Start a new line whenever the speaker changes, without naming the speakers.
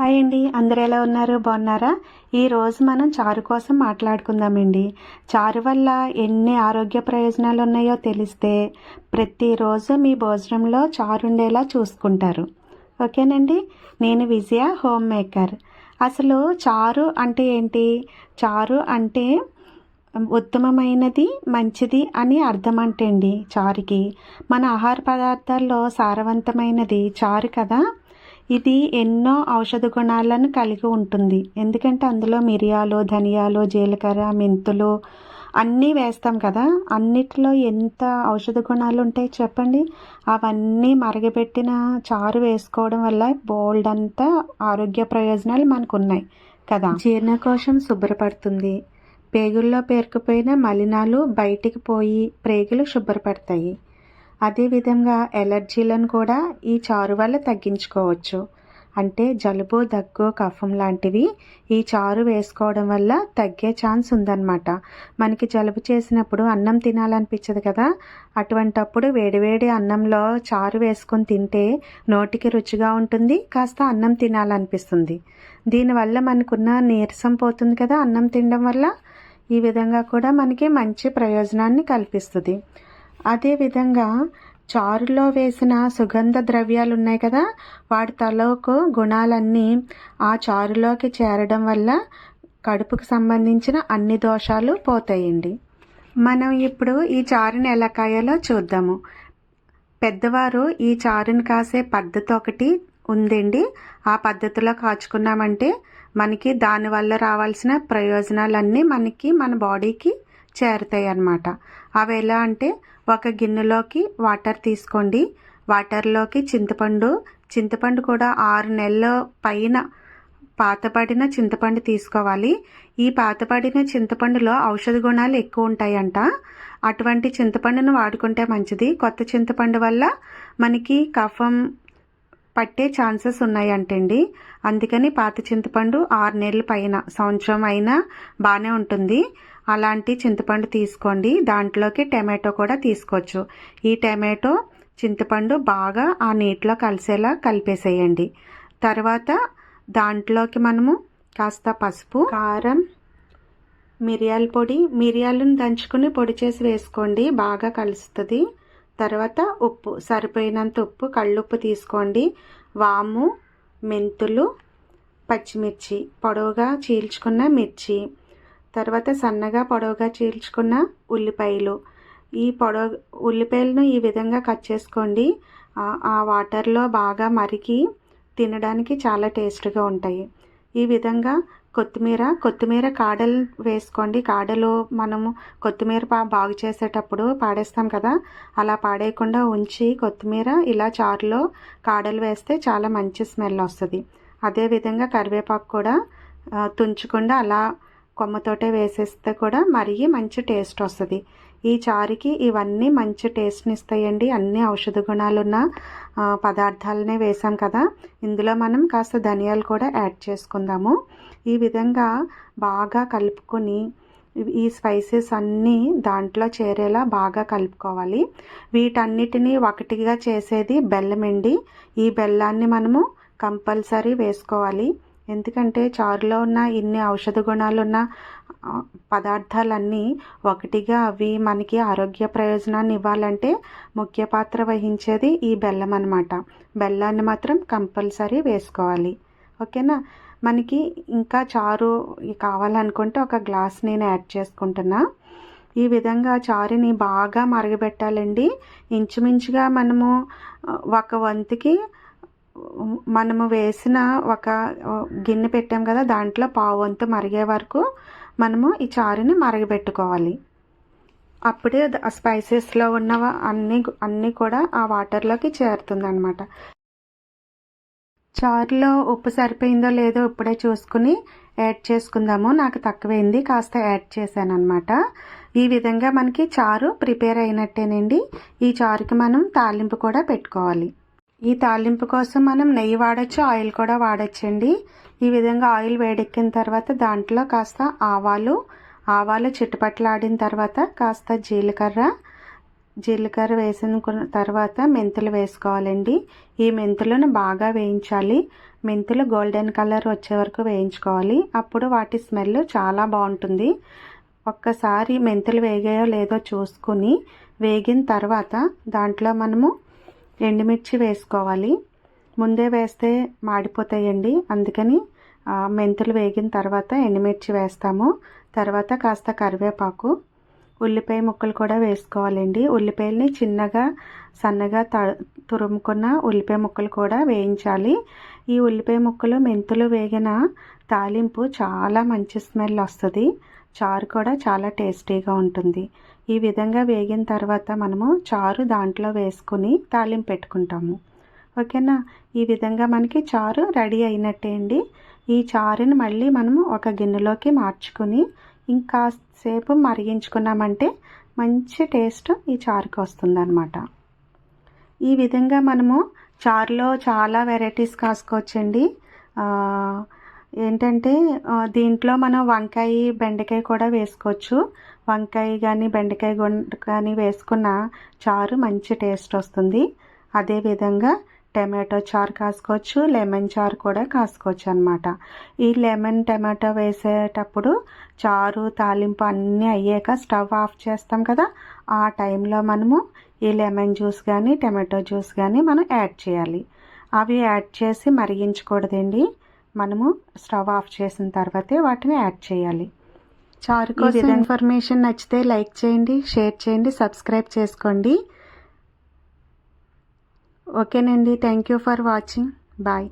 Hi అండి. అందరు ఎలా ఉన్నారు? బాగున్నారా? ఈరోజు మనం చారు కోసం మాట్లాడుకుందామండి. చారు వల్ల ఎన్ని ఆరోగ్య ప్రయోజనాలు ఉన్నాయో తెలిస్తే ప్రతిరోజు మీ భోజనంలో చారు ఉండేలా చూసుకుంటారు. ఓకేనండి? నేను విజయ హోమ్ మేకర్. అసలు చారు అంటే ఏంటి? చారు అంటే ఉత్తమమైనది మంచిది అని అర్థం అంటే అండి చారుకి. మన ఆహార పదార్థాల్లో సారవంతమైనది చారు కదా? ఇది ఎన్నో ఔషధ గుణాలను కలిగి ఉంటుంది. ఎందుకంటే అందులో మిరియాలు ధనియాలు జీలకర్ర మెంతులు అన్నీ వేస్తాం కదా. అన్నిటిలో ఎంత ఔషధ గుణాలు ఉంటాయి చెప్పండి. అవన్నీ మరగబెట్టిన చారు వేసుకోవడం వల్ల బోల్డ్ అంతా ఆరోగ్య ప్రయోజనాలు మనకు ఉన్నాయి కదా. జీర్ణకోశం శుభ్రపడుతుంది. పేగుల్లో పేరుకుపోయిన మలినాలు బయటికి పోయి ప్రేగులు శుభ్రపడతాయి. అదేవిధంగా ఎలర్జీలను కూడా ఈ చారు వల్ల తగ్గించుకోవచ్చు. అంటే జలుబు దగ్గు కఫం లాంటివి ఈ చారు వేసుకోవడం వల్ల తగ్గే ఛాన్స్ ఉందన్నమాట. మనకి జలుబు చేసినప్పుడు అన్నం తినాలనిపించదు కదా. అటువంటప్పుడు వేడివేడి అన్నంలో చారు వేసుకొని తింటే నోటికి రుచిగా ఉంటుంది కాస్త అన్నం తినాలనిపిస్తుంది. దీనివల్ల మనకున్న నీరసం పోతుంది కదా అన్నం తినడం వల్ల. ఈ విధంగా కూడా మనకి మంచి ప్రయోజనాన్ని కల్పిస్తుంది. అదేవిధంగా చారులో వేసిన సుగంధ ద్రవ్యాలు ఉన్నాయి కదా వాటి తలకు గుణాలన్నీ ఆ చారులోకి చేరడం వల్ల కడుపుకు సంబంధించిన అన్ని దోషాలు పోతాయండి. మనం ఇప్పుడు ఈ చారుని ఎలా కాయాలో చూద్దాము. పెద్దవారు ఈ చారుని కాసే పద్ధతి ఒకటి ఉందండి. ఆ పద్ధతిలో కాచుకున్నామంటే మనకి దానివల్ల రావాల్సిన ప్రయోజనాలన్నీ మనకి మన బాడీకి చేరుతాయి అన్నమాట అవి ఎలా అంటే ఒక గిన్నెలోకి వాటర్ తీసుకోండి. వాటర్లోకి చింతపండు చింతపండు కూడా ఆరు నెలల పైన పాతపడిన చింతపండు తీసుకోవాలి. ఈ పాతపడిన చింతపండులో ఔషధ గుణాలు ఎక్కువ ఉంటాయంట. అటువంటి చింతపండును వాడుకుంటే మంచిది. కొత్త చింతపండు వల్ల మనకి కఫం పట్టే ఛాన్సెస్ ఉన్నాయంటండి. అందుకని పాత చింతపండు ఆరు నెలల పైన సంవత్సరం అయినా బాగానే ఉంటుంది. అలాంటి చింతపండు తీసుకోండి. దాంట్లోకి టమాటో కూడా తీసుకోవచ్చు. ఈ టమాటో చింతపండు బాగా ఆ నీటిలో కలిసేలా కలిపేసేయండి. తర్వాత దాంట్లోకి మనము కాస్త పసుపు కారం మిరియాల పొడి మిరియాలను దంచుకుని పొడి చేసి వేసుకోండి. బాగా కలుస్తుంది. తర్వాత ఉప్పు సరిపోయినంత ఉప్పు కళ్ళుప్పు తీసుకోండి. వాము మెంతులు పచ్చిమిర్చి పొడవుగా చీల్చుకున్న మిర్చి తర్వాత సన్నగా పొడవుగా చీల్చుకున్న ఉల్లిపాయలు. ఈ పొడవు ఉల్లిపాయలను ఈ విధంగా కట్ చేసుకోండి. ఆ వాటర్లో బాగా మరిగి తినడానికి చాలా టేస్ట్గా ఉంటాయి. ఈ విధంగా కొత్తిమీర కొత్తిమీర కాడలు వేసుకోండి. కాడలు మనము కొత్తిమీర బాగు చేసేటప్పుడు పాడేస్తాం కదా అలా పాడేయకుండా ఉంచి కొత్తిమీర ఇలా చారులో కాడలు వేస్తే చాలా మంచి స్మెల్ వస్తుంది. అదేవిధంగా కరివేపాకు కూడా తుంచకుండా అలా కొమ్మతోటే వేసేస్తే కూడా మరీ మంచి టేస్ట్ వస్తుంది. ఈ చారుకి ఇవన్నీ మంచి టేస్ట్ని ఇస్తాయండి. అన్ని ఔషధ గుణాలున్న పదార్థాలనే వేసాం కదా. ఇందులో మనం కాస్త ధనియాలు కూడా యాడ్ చేసుకుందాము. ఈ విధంగా బాగా కలుపుకొని ఈ స్పైసెస్ అన్నీ దాంట్లో చేరేలా బాగా కలుపుకోవాలి. వీటన్నిటిని ఒకటిగా చేసేది బెల్లం అండి ఈ బెల్లాన్ని మనము కంపల్సరీ వేసుకోవాలి. ఎందుకంటే చారులో ఉన్న ఇన్ని ఔషధ గుణాలు ఉన్న పదార్థాలన్నీ ఒకటిగా అవి మనకి ఆరోగ్య ప్రయోజనాన్ని ఇవ్వాలంటే ముఖ్య పాత్ర వహించేది ఈ బెల్లం అనమాట బెల్లాన్ని మాత్రం కంపల్సరీ వేసుకోవాలి. ఓకేనా? మనకి ఇంకా చారు కావాలనుకుంటే ఒక గ్లాస్ నేను యాడ్ చేసుకుంటున్నా. ఈ విధంగా చారుని బాగా మరగబెట్టాలండి. ఇంచుమించుగా మనము ఒక వంతుకి మనము వేసిన ఒక గిన్నె పెట్టాం కదా దాంట్లో పావు వంతు మరిగే వరకు మనము ఈ చారుని మరగబెట్టుకోవాలి. అప్పుడే స్పైసెస్లో ఉన్న అన్నీ అన్నీ కూడా ఆ వాటర్లోకి చేరుతుంది చారులో ఉప్పు సరిపోయిందో లేదో ఇప్పుడే చూసుకుని యాడ్ చేసుకుందాము. నాకు తక్కువైంది కాస్త యాడ్ చేశాను అనమాట ఈ విధంగా మనకి చారు ప్రిపేర్ అయినట్టేనండి. ఈ చారుకి మనం తాలింపు కూడా పెట్టుకోవాలి. ఈ తాలింపు కోసం మనం నెయ్యి వాడచ్చు ఆయిల్ కూడా వాడచ్చండి. ఈ విధంగా ఆయిల్ వేడెక్కిన తర్వాత దాంట్లో కాస్త ఆవాలు ఆవాలు చిట్టుపట్లాడిన తర్వాత కాస్త జీలకర్ర. జీలకర్ర వేసిన తర్వాత మెంతులు వేసుకోవాలండి. ఈ మెంతులను బాగా వేయించాలి. మెంతులు గోల్డెన్ కలర్ వచ్చే వరకు వేయించుకోవాలి. అప్పుడు వాటి స్మెల్ చాలా బాగుంటుంది. ఒక్కసారి మెంతులు వేగాయో లేదో చూసుకుని వేగిన తర్వాత దాంట్లో మనము ఎండుమిర్చి వేసుకోవాలి. ముందే వేస్తే మాడిపోతాయండి. అందుకని మెంతులు వేగిన తర్వాత ఎండుమిర్చి వేస్తాము. తర్వాత కాస్త కరివేపాకు ఉల్లిపాయ ముక్కలు కూడా వేసుకోవాలండి. ఉల్లిపాయలని చిన్నగా సన్నగా త తురుముకున్న ఉల్లిపాయ ముక్కలు కూడా వేయించాలి. ఈ ఉల్లిపాయ ముక్కలు మెంతులు వేగిన తాలింపు చాలా మంచి స్మెల్ వస్తుంది. చారు కూడా చాలా టేస్టీగా ఉంటుంది. ఈ విధంగా వేగిన తర్వాత మనము చారు దాంట్లో వేసుకుని తాలింపు పెట్టుకుంటాము. ఓకేనా? ఈ విధంగా మనకి చారు రెడీ అయినట్టే అండి. ఈ చారుని మళ్ళీ మనము ఒక గిన్నెలోకి మార్చుకుని ఇంకాసేపు మరిగించుకున్నామంటే మంచి టేస్ట్ ఈ చారుకి వస్తుందన్నమాట. ఈ విధంగా మనము చారులో చాలా వెరైటీస్ కాసుకోవచ్చండి. ఏంటంటే దీంట్లో మనం వంకాయ బెండకాయ కూడా వేసుకోవచ్చు. వంకాయ కానీ బెండకాయ గుం- కానీ వేసుకున్న చారు మంచి టేస్ట్ వస్తుంది. అదేవిధంగా టమాటో చారు కాసుకోవచ్చు లెమన్ చారు కూడా కాసుకోవచ్చు అనమాట ఈ లెమన్ టమాటో వేసేటప్పుడు చారు తాలింపు అన్నీ అయ్యాక స్టవ్ ఆఫ్ చేస్తాం కదా ఆ టైంలో మనము ఈ లెమన్ జ్యూస్ కానీ టమాటో జ్యూస్ కానీ మనం యాడ్ చేయాలి. అవి యాడ్ చేసి మరిగించకూడదండి. మనము స్టవ్ ఆఫ్ చేసిన తర్వాతే వాటిని యాడ్ చేయాలి. చారు కోసం ఇన్ఫర్మేషన్ నచ్చితే లైక్ చేయండి షేర్ చేయండి సబ్స్క్రైబ్ చేసుకోండి. ఓకేనండి. Thank you for watching. Bye.